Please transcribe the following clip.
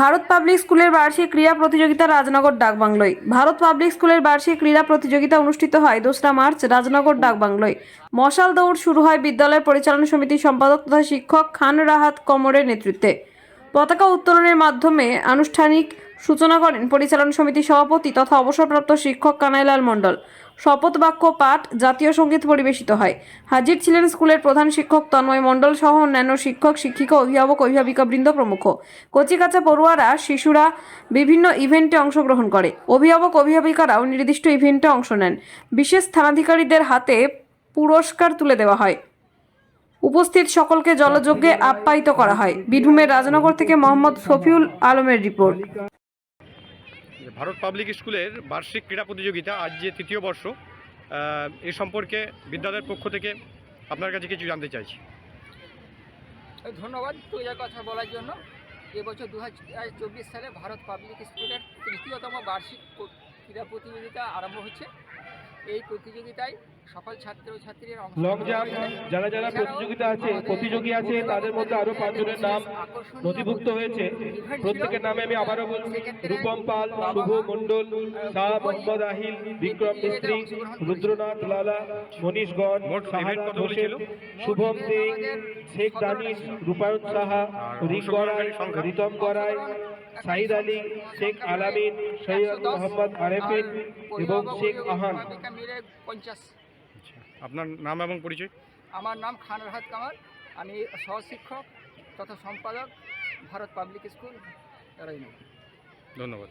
Bharat public স্কুলের বার্ষিক ক্রীড়া প্রতিযোগিতা রাজনগর ডাকবাংলোয়। ভারত পাবলিক স্কুলের বার্ষিক ক্রীড়া প্রতিযোগিতা অনুষ্ঠিত হয় দোসরা মার্চ রাজনগর ডাকবাংলোয়। মশাল দৌড় শুরু হয় বিদ্যালয় পরিচালনা সমিতির সম্পাদক তথা শিক্ষক খান রাহাত কমরের নেতৃত্বে। পতাকা উত্তোলনের মাধ্যমে আনুষ্ঠানিক সূচনা করেন পরিচালনা সমিতির সভাপতি তথা অবসরপ্রাপ্ত শিক্ষক কানাইলাল মণ্ডল। শপথ বাক্য পাঠ জাতীয় সংগীত পরিবেশিত হয়। হাজির ছিলেন স্কুলের প্রধান শিক্ষক তন্ময় মণ্ডল সহ অন্যান্য শিক্ষক, শিক্ষিকা, অভিভাবক অভিভাবিকা বৃন্দ প্রমুখ। কচিকাচা পড়ুয়ারা, শিশুরা বিভিন্ন ইভেন্টে অংশগ্রহণ করে। অভিভাবক, অভিভাবিকারাও নির্দিষ্ট ইভেন্টে অংশ নেন। বিশেষ স্থানাধিকারীদের হাতে পুরস্কার তুলে দেওয়া হয়। উপস্থিত সকলকে জলযজ্ঞে আপ্যায়িত করা হয়। বীরভূমের রাজনগর থেকে মোহাম্মদ শফিউল আলমের রিপোর্ট। ভারত পাবলিক স্কুলের বার্ষিক ক্রীড়া প্রতিযোগিতা আজ যে তৃতীয় বর্ষ এ সম্পর্কে বিদ্যালয়ের পক্ষ থেকে আপনার কাছে কিছু জানতে চাইছি। ধন্যবাদ পূজার কথা বলার জন্য। এবছর দু চব্বিশ সালে ভারত পাবলিক স্কুলের তৃতীয়তম বার্ষিক ক্রীড়া প্রতিযোগিতা আরম্ভ হচ্ছে। এই প্রতিযোগিতায় সকল ছাত্র ছাত্রীরা লং জাম্প যারা যারা প্রতিযোগিতা আছে প্রতিযোগী আছে তাদের মধ্যে আরও পাঁচজনের নাম নথিভুক্ত হয়েছে। প্রত্যেকের নামে আমি আবারও বলছি রূপম পাল শুভ মণ্ডল শাহ মোহাম্মদ আহিল বিক্রম মিস্ত্রি রুদ্রনাথ লালা মনীষ গণ মোট সাহানা event হোসেন শুভম দে শেখ দানিশ রূপায়ণ সাহা রিক গড়াই রিতম গড়াই সাইদ আলী শেখ আলামিন সৈয়দ মোহাম্মদ আরেফিন এবং শেখ আহান। পঞ্চাশ আপনার নাম এবং পরিচয়? আমার নাম খান রাহাত কামাল। আমি সহশিক্ষক তথা সম্পাদক ভারত পাবলিক স্কুল রাইন ধন্যবাদ।